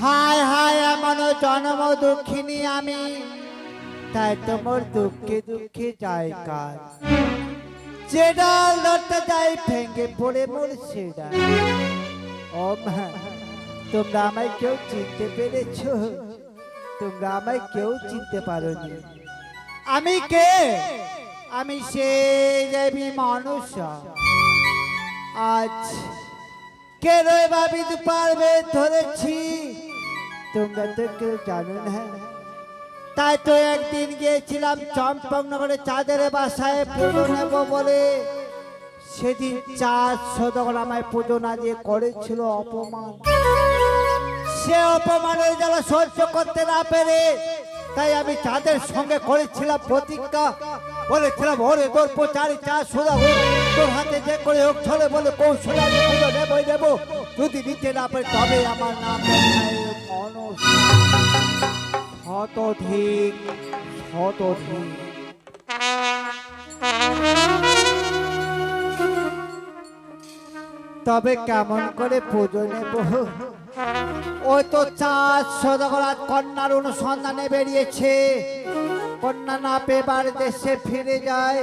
হায় হায় এমন জন্ম দুঃখিনী আমি। তাই তোমার দুঃখে দুঃখে যাই কাজ। যেটা লড়তে যাই ভেঙে পড়ে মোর সেটা ও তোমরা আমায় কেউ চিনতে পেরেছ? তোমরা আমায় কেউ চিনতে পারোনি। আমি কে? আমি সেই দেবী মানুষ আজ কে রয়ে ভাবিতে পারবে ধরেছি? তোমরা তো কেউ জানো না। তাই তো একদিন গিয়েছিলাম চম্পকনগরে চাঁদের বাসায় পুজো নেব বলে। সেদিন চাঁদ সদগর আমায় পুজো না দিয়ে করেছিল অপমান। সে অপমানের জ্বালা সহ্য করতে না পেরে তাই আমি চাঁদের সঙ্গে করেছিলাম প্রতিজ্ঞা। বলেছিলাম ওরে তোর প্রচারি চা সোজা হোক, তোর হাতে যে করে হোক, চলে বলে কৌশলে আমি পুজো নেবই নেব যদি নিতে না পারে তবে আমার নাম শতধিক শতধিক। তবে কেমন করে পুজো নেব? ওই তো চাঁদ সদাগরাত কন্যার অনুসন্ধানে বেরিয়েছে। কন্যা না পেবার দেশে ফিরে যায়,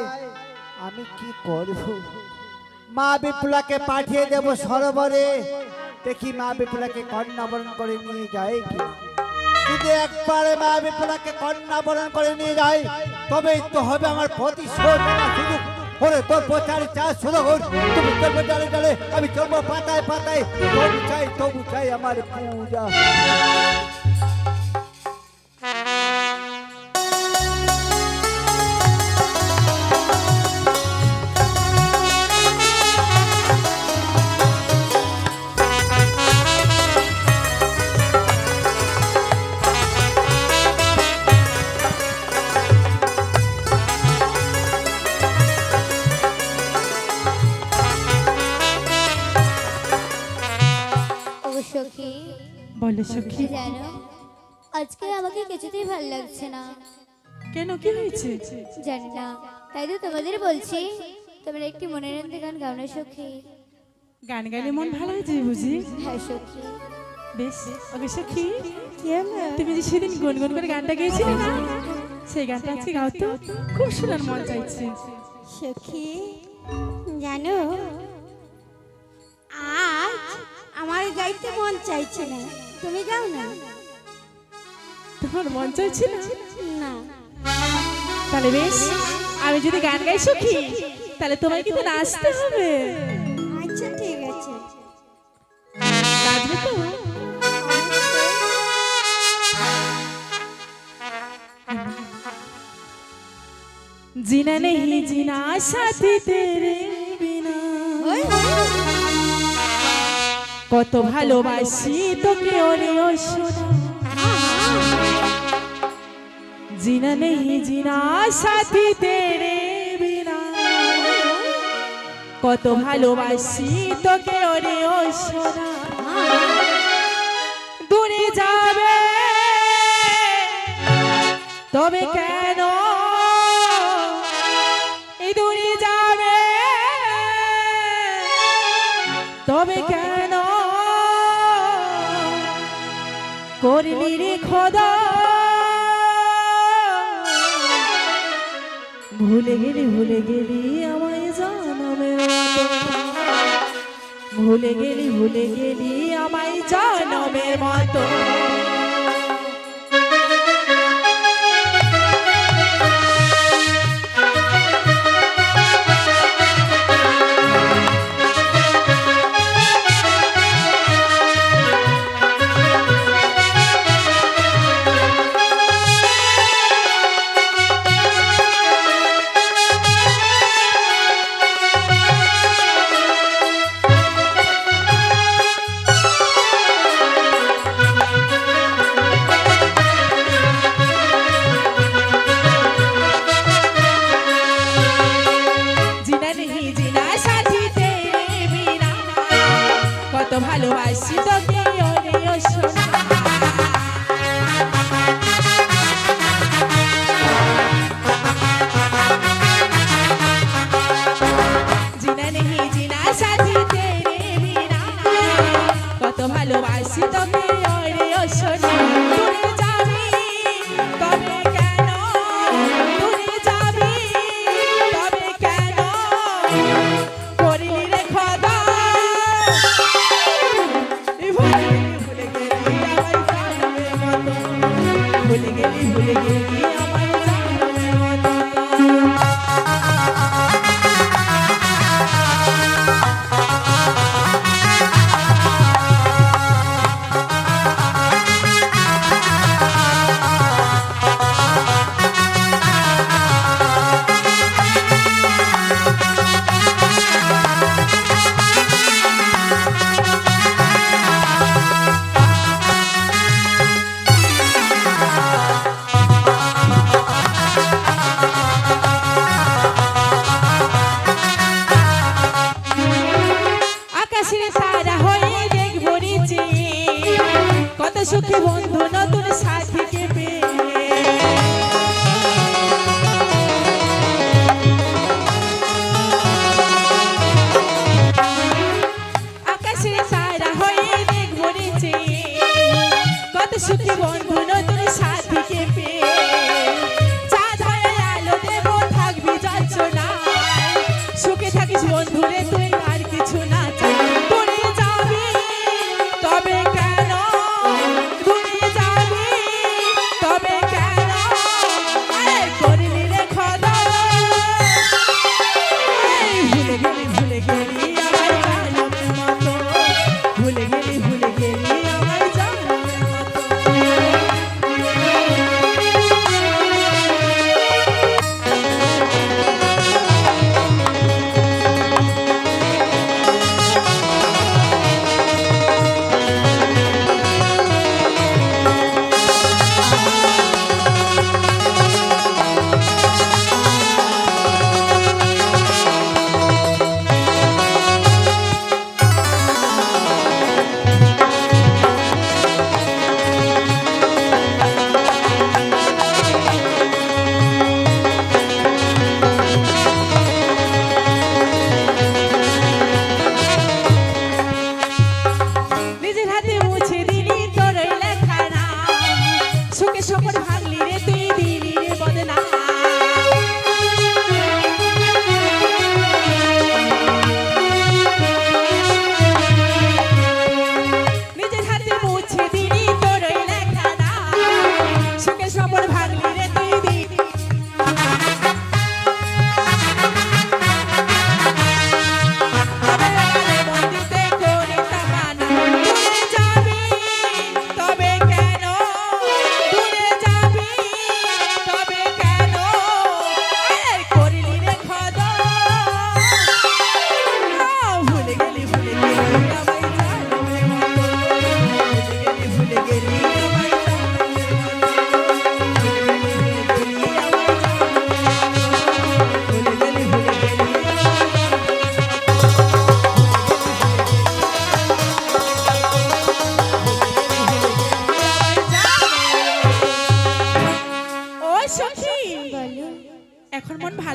আমি কি করব? মা বিপুলাকে পাঠিয়ে দেব সরোবরে। দেখি মা বিপুলাকে কন্যা বরণ করে নিয়ে যায় কি যদি একবারে মা বিপুলাকে কন্যা বরণ করে নিয়ে যায়, তবেই তো হবে আমার প্রতিশোধ। সুযোগ ওরে তোর প্রচারে চা শুরু হোক। তুমি চলবে ডালে ডালে আমি চলবো পাতায় পাতায়। তবু চাই তবু চাই আমার পূজা। আমাকে কিছুতেই ভালো লাগছে না। কেন কি হয়েছে? জানি না। তাই তো তোমাদের বলছি তোমরা একটি মনোরঞ্জন গান গাও না সখী। গান গাইলে মন ভালো হয়ে যায় বুঝি? হ্যাঁ সখী। বেশ ওকে সখী তুমি যে সেদিন গুনগুন করে গানটা গেয়েছিলে না? সেই গানটা আজকে গাও তো খুব সুন্দর মন চাইছে। সখী জানো আজ আমার গাইতে মন চাইছে না। তুমি গাও না? তোমার মন চাইছে না না তাহলে বেশ আমি যদি গান গাই সখী তাহলে তোমায় কিন্তু নাচতে হবে আচ্ছা ঠিক আছে নাচবে তো जीना नहीं जीना साथी तेरे बिना ওই, ওই, কত ভালোবাসি তোকে ওরে ও সোনা জিনা নেই জিনা, সাথী তেরে কত ভালোবাসি তোকে ওরে ও সোনা। দূরে যাবে, তবে কেন? দূরে যাবে, তবে কেন? করলি রে খোদা। ভুলে গেলি ভুলে গেলি আমায় জানামের মতো ভুলে গেলি ভুলে গেলি আমায় জানামের মতো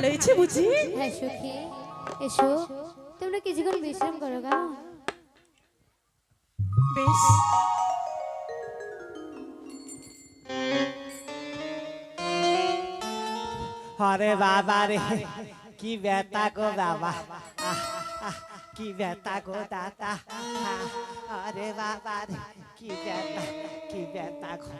ভালো হয়েছে বুঝি? হ্যাঁ সখী। এসো। তোমরা কিছুক্ষণ বিশ্রাম করো গা? বেশ। আরে বাবা রে কি ব্যথা গো বাবা। কি ব্যথা গো দাদা। হরে বাবা রে কি ব্যথা কি ব্যথা গো।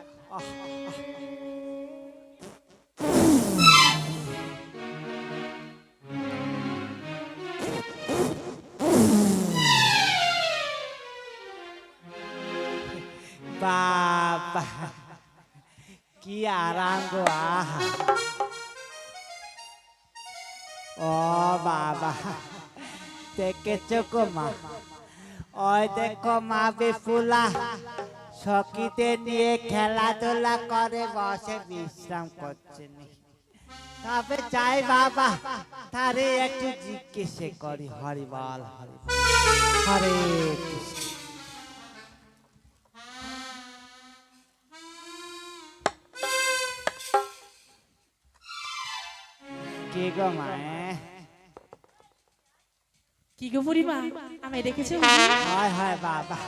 বাবা কি আরাম গো আহা ও বাবা দেখেছ গো মা ওই দেখো মা বেফুলা সকিতে নিয়ে খেলাধুলা করে বসে বিশ্রাম করছেন তবে চাই বাবা, তারে একটু জিজ্ঞেস করি। হরিবাল হরি হরে কৃষ্ণ। কে গো মায়ে কি গো বুড়িমা আমি দেখেছি? হয় হয় বাবা।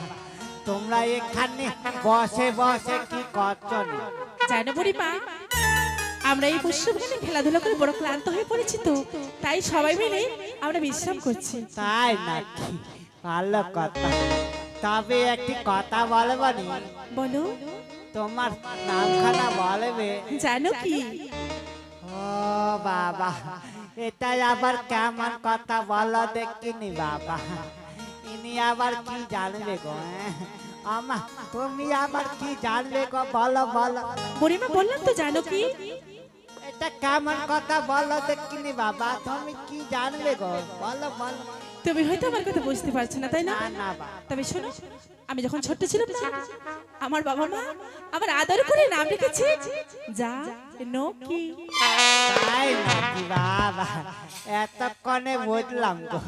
তোমরা এখানে বসে বসে কি করছ জানো বুড়িমা আমরা এই পুষ্পভূমিতে খেলাধুলা করে বড় ক্লান্ত হয়ে পড়েছি তো তাই সবাই মিলে আমরা বিশ্রাম করছি। তাই নাকি? ভালো কথা। তবে একটি কথা বলবানি বলো। তোমার নামখানা বলবে? জানো কি? বাবা। এটা আবার কেমন কথা বলো দেখিনি বাবা। ইনি আবার কি জানবে গো হ্যাঁ? আমা তুমি আবার কি জানবে গো বলো বলো। বুড়িমা বললাম তো জানো কি? এটা কেমন কথা বলো দেখিনি বাবা তুমি কি জানবে গো বলো বলো। তুমি হয়তো আমার কথা বুঝতে পারছ না তাই না? তবে শোনো আমি যখন ছোট্ট ছিলাম না আমার বাবা মা আমার আদর করে নাম রেখেছে যা নকি। বাবা এতক্ষণে বুঝলাম গো।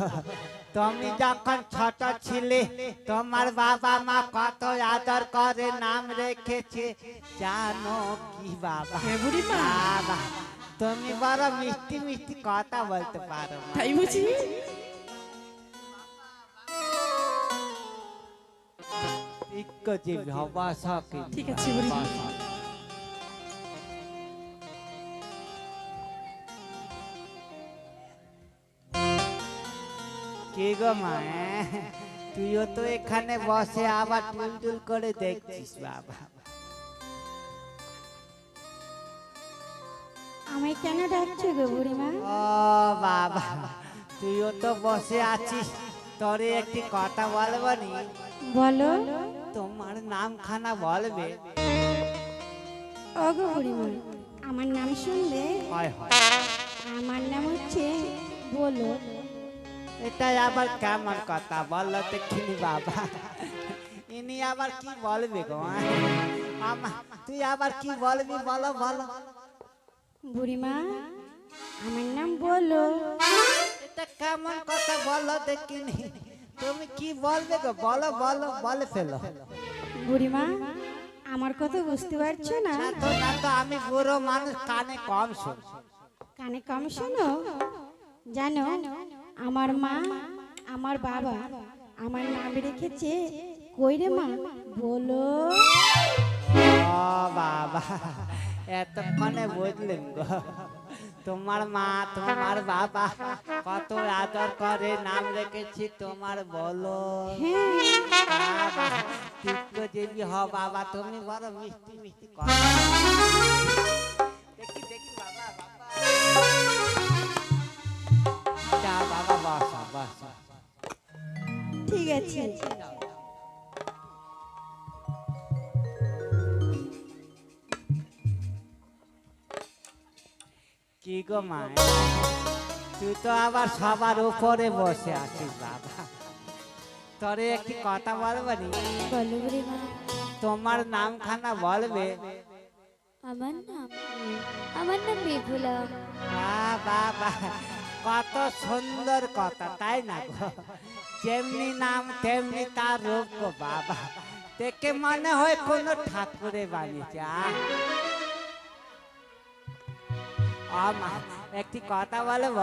তুমি যখন ছোট ছিলে তোমার বাবা মা কত আদর করে নাম রেখেছে জানো কি বাবা। বাবা তুমি বড় মিষ্টি মিষ্টি কথা বলতে পারো তাই বুঝি? ঠিক যে হবা সকে ঠিক আছে বুড়িমা কে গো মা তুইও তো এখানে বসে আবার টুলটুল করে দেখছিস বাবা আমায় কেন ডাকছো গো বুড়িমা ও বাবা তুইও তো বসে আছিস তোরে একটি কথা বলব নি? বলো। তোমার নাম খানা বলবে। ও গো আমার নাম শুনবে হয় হয়। আমার নাম হচ্ছে বলো। এটা আবার কেমন কথা বলল দেখিনি বাবা। ইনি আবার কি বলবে গো? তুই আবার কি বলবি বলো বলো। বুড়িমা আমার নাম বলো। এটা কেমন কথা বলো দেখিনি। তুমি কি বলবে গো? বলো বলো বলে ফেলো। বুড়িমা আমার কথা বুঝতে পারছ না তো না তো আমি বুড়ো মানুষ কানে কম শুন। কানে কম শোনো? জানো আমার মা আমার বাবা আমার নাম রেখেছে কই রে মা? বলো। ও বাবা এতক্ষণে বুঝলেন গো। তোমার মা তোমার বাবা কত আদর করে নাম রেখেছি তোমার বলো। দেবী হ বাবা তুমি বড় মিষ্টি মিষ্টি কথা। দেখি দেখি বাবা বাবা। বাবা বসা বসা। ঠিক আছে। কি গো মা? তুই তো আবার সবার উপরে বসে আছিস বাবা। তোরে একটি কথা বলবানি বলো তোমার নামখানা বলবে? আমার নাম আমার নাম বিপুলা বাহ। কত সুন্দর কথা তাই না গো? যেমনি নাম তেমনি তার রূপ গো বাবা। দেখে মনে হয় কোনো ঠাকুরে বানিয়েছে আহ। আ মা, একটি কথা বলব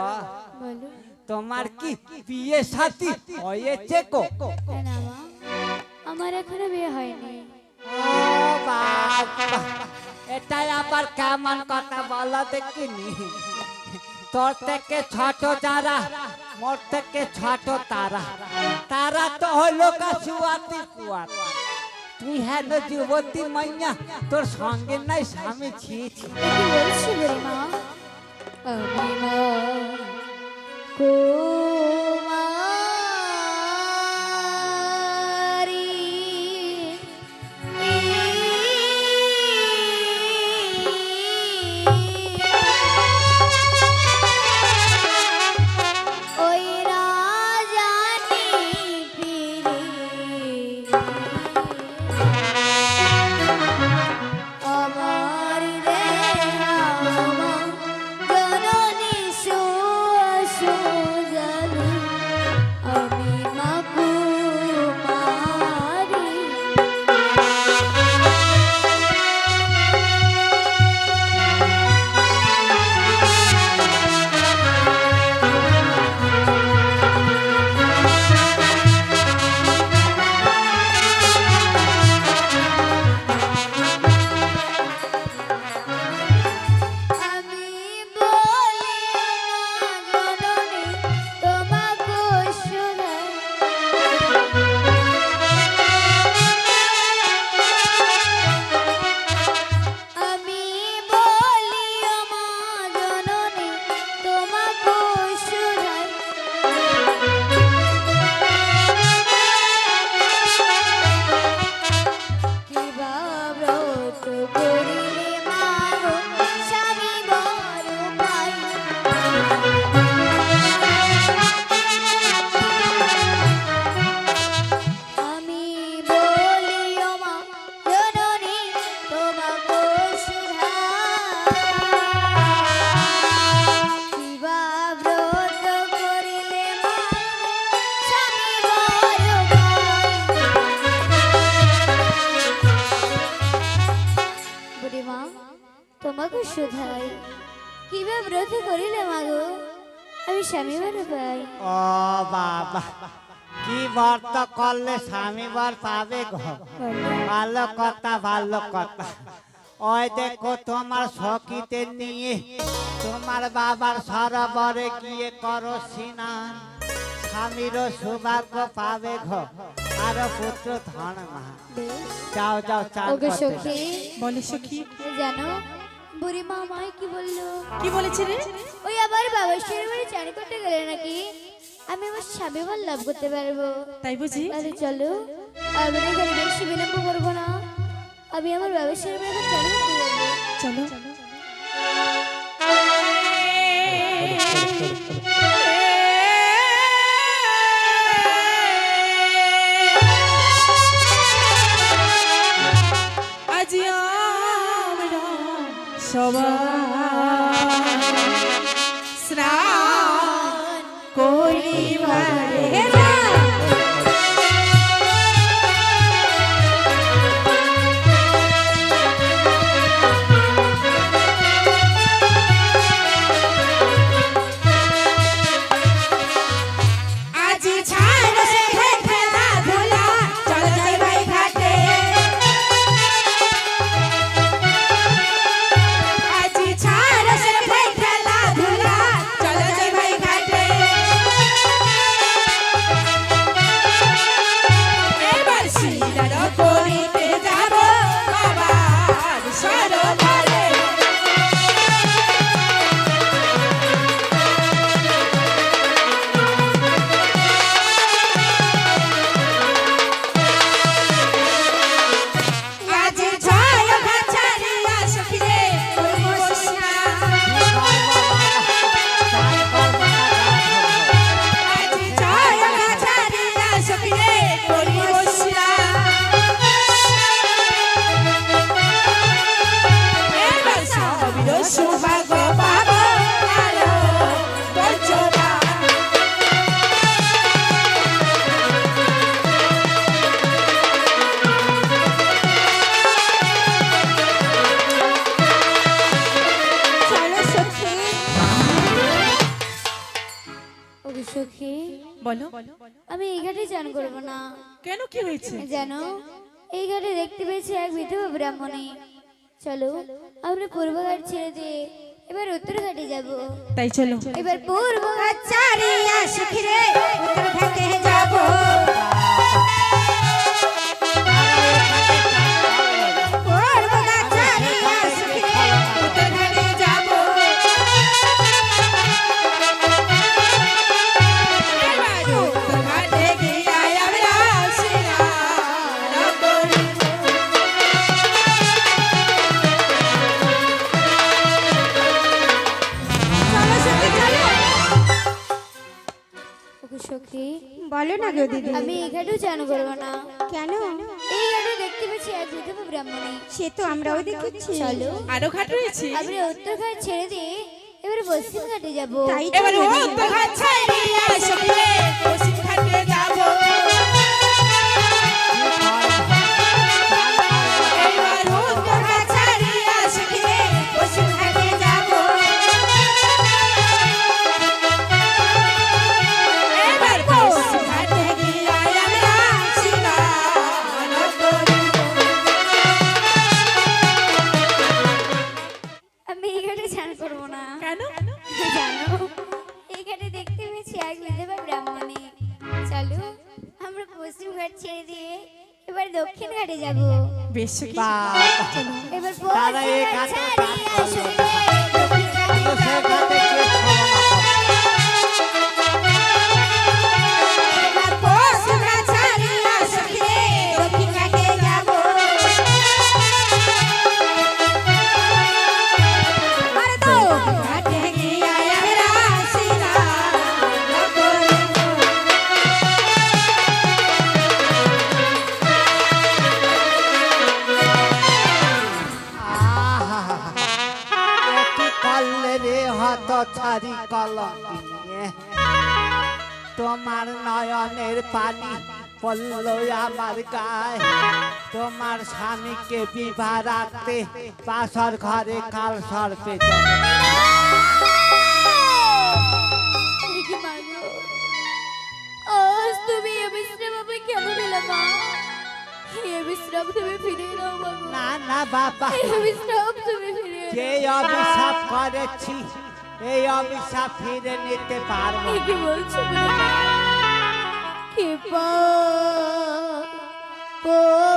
বলো তোমার কি বিয়ে সাথী হয়েছে না মা আমার এখনও বিয়ে হয়নি ও বাবা এটাই আবার কেমন কথা বলো দেখিনি তোর থেকে ছোট যারা মোর থেকে ছোট তারা তারা তো হলো কাশুয়াতি কুয়াত তুই হেন যুবতী মাইয়া তোর সঙ্গে নাই স্বামী কি বলছো বুড়িমা আমি তোমাকে শোধাই। কীভাবে ব্রত করিলে মাগো? আমি স্বামী বলে পাই। ও বাবা, কি ব্রত করলে স্বামী বর পাবে গো? ভালো কথা ভালো কথা। ওই দেখো তোমার সখীতে নিয়ে তোমার বাবার সরোবরে গিয়ে করো সিনা স্বামীরও সৌভাগ্য পাবে ঘো আর পুত্র ধন মা। যাও যাও চান ওগো করতে সখী বলে সখী জানো বুড়ি মা আমায় কি বলল? কি বলেছে রে? ওই আবার বাবার শ্বশুর বাড়ি চান করতে গেলে নাকি আমি আমার স্বামী বল লাভ করতে পারব? তাই বুঝি? তাহলে চলো আমি এখানে বেশি বিলম্ব করব না। আমি আমার বাবার শ্বশুর বাড়ি চান করতে যাব চলো। সখী বলো। আমি এই ঘাটে চান করব না। কেন কি হয়েছে? জানো এই ঘাটে দেখতে পেয়েছি এক বিধবা ব্রাহ্মণী। চলো আমরা পূর্ব ঘাট ছেড়ে দিয়ে এবার উত্তর ঘাটে যাব। তাই চলো। এবার পূর্ব ঘাট চারিয়া সখীরে উত্তর ঘাটে যাব। বলো না গো দিদি। আমি এই ঘাটেও চান করব না। কেন? এই ঘাটে দেখতে পাচ্ছি এক বিধবা ব্রাহ্মণী। সে তো আমরাও দেখেছি। চলো। আরও ঘাট রয়েছে? আমরা উত্তর ঘাট ছেড়ে দিয়ে এবারে পশ্চিম ঘাটে যাব। এবারে। উত্তর ঘাট ছাড়িয়া সখিরে পশ্চিম ঘাটে যাব। বেশ সখী বাবা এবার তারা এই পশ্চিম তোমার নয়নের পানি পড়ল আমার গায়ে। তোমার স্বামীকে বিবাহ রাখতে বাসর ঘরে কাল সর্পে চলে। কি মাগো আজ তুমি এ বিশ্রাম আমি কেন দিলে মা? এ বিশ্রাম তুমি ফিরে নাও না না বাবা। এ বিশ্রাম তুমি ফিরে যে অভিশাপ করেছি এই অভিশাপ ফিরে নিতে পারব কি বলছো মা? কি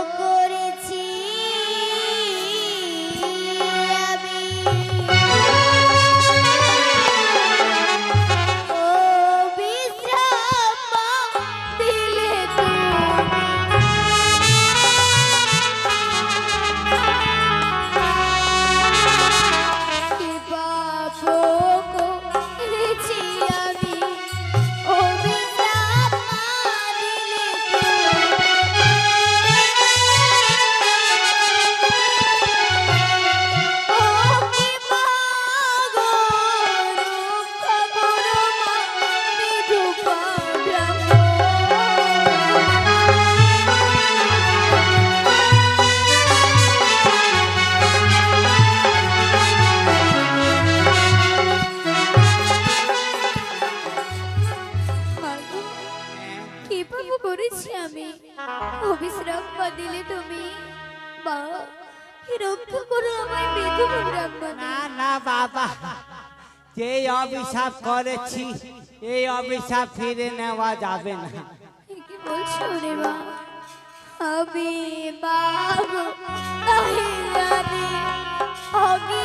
করেছি এই অভিশাপ ফিরে নেওয়া যাবে না। কি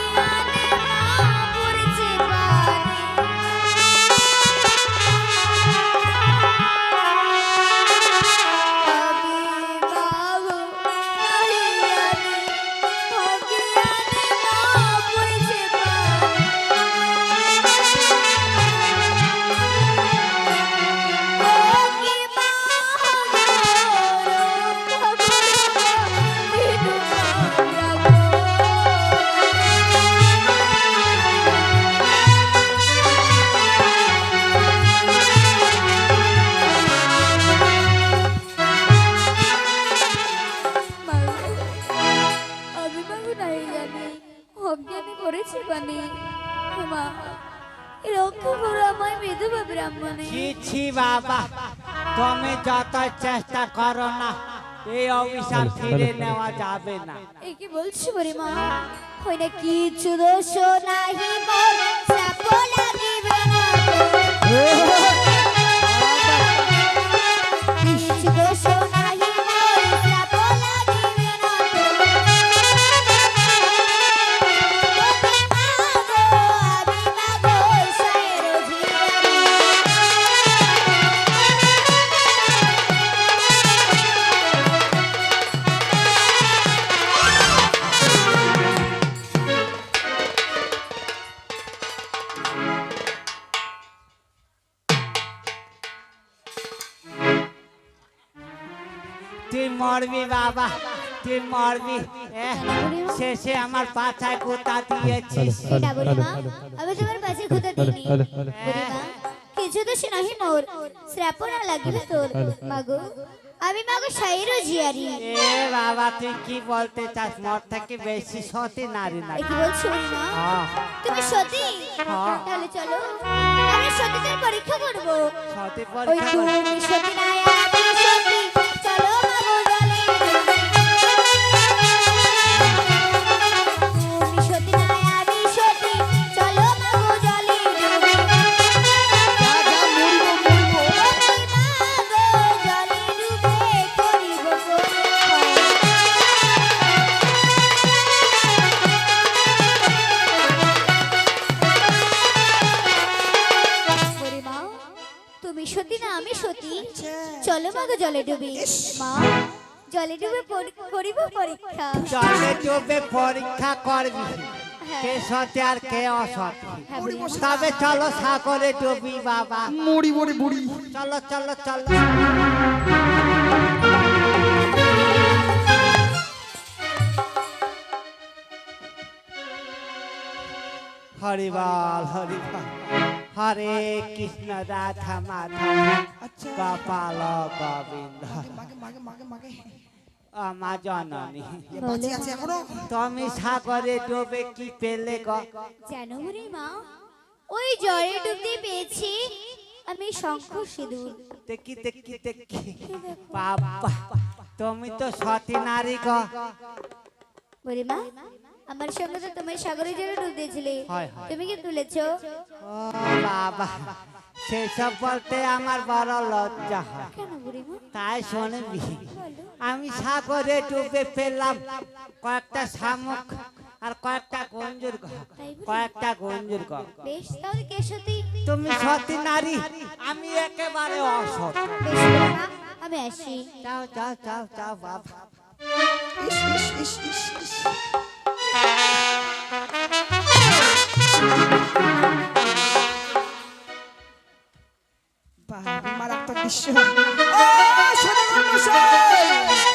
ছি ছি বাবা তুমি যত চেষ্টা করো না এই অভিশাপ ফিরে নেওয়া যাবে না। এই কি বলছি বরে মা? হয় না কিছু দোষ নাহি বলে শ্রাপ লাগিবে না তুই মরবি। শেষে আমার পাছায় গোতা দিয়েছিস? এটা বলি মা আমি তোমার পাশে কোথা দিইনি কিছু নাহি মোর শ্রাপ না লাগিবে তোর। মাগো আমি মাগো সাইরো জিয়ারি। এ বাবা তুই কি বলতে চাস? মোর থেকে বেশি সতী নারী না। কি বলছো মা? হ্যাঁ। তুমি সতী? হ্যাঁ। তাহলে চলো আমরা সতীদের পরীক্ষা করব। সতী পরীক্ষা সতী না আমি সতী। চলো মাগো জলে ডুবি। মা জলে ডুবে করিব পরীক্ষা। জলে ডুবে পরীক্ষা করবি। কে সতী আর কে অসতী। হ্যাঁ। তবে চলো সাগরে ডুবি বাবা। মরি মরি বুড়ি। চলো চলো চলো। হরিবাল হরিবাল। হরে কৃষ্ণ রাধা মাধব। গোবিন্দ। মাগে মাগে মাগে আমার জননী। তুমি সাগরে ডুবে কি পেলে গো? জানো মা ওই জ্বরে ডুবতে পেয়েছি আমি শঙ্খ সিঁদুর। দেখি দেখি দেখি। বাবা তুমি তো সতী নারী গো। বুড়ি মা আমার সঙ্গে তো তুমি সাগরে জলে ডুব দিয়েছিলে। তুমি কি তুলেছো? ও বাবা সেসব বলতে আমার বড় লজ্জা হয়। তাই শুনবি আমি সাগরে ডুবে ফেললাম কয়েকটা শামুক আর কয়েকটা গঞ্জুর গ কয়েকটা গঞ্জুর গ বেশ তাহলে কে তুমি সতী নারী আমি একেবারে অসৎ। আমি আসি। যাও যাও যাও যাও বাবা। মারাত্মক দৃশ্য। ও সদা মশাই!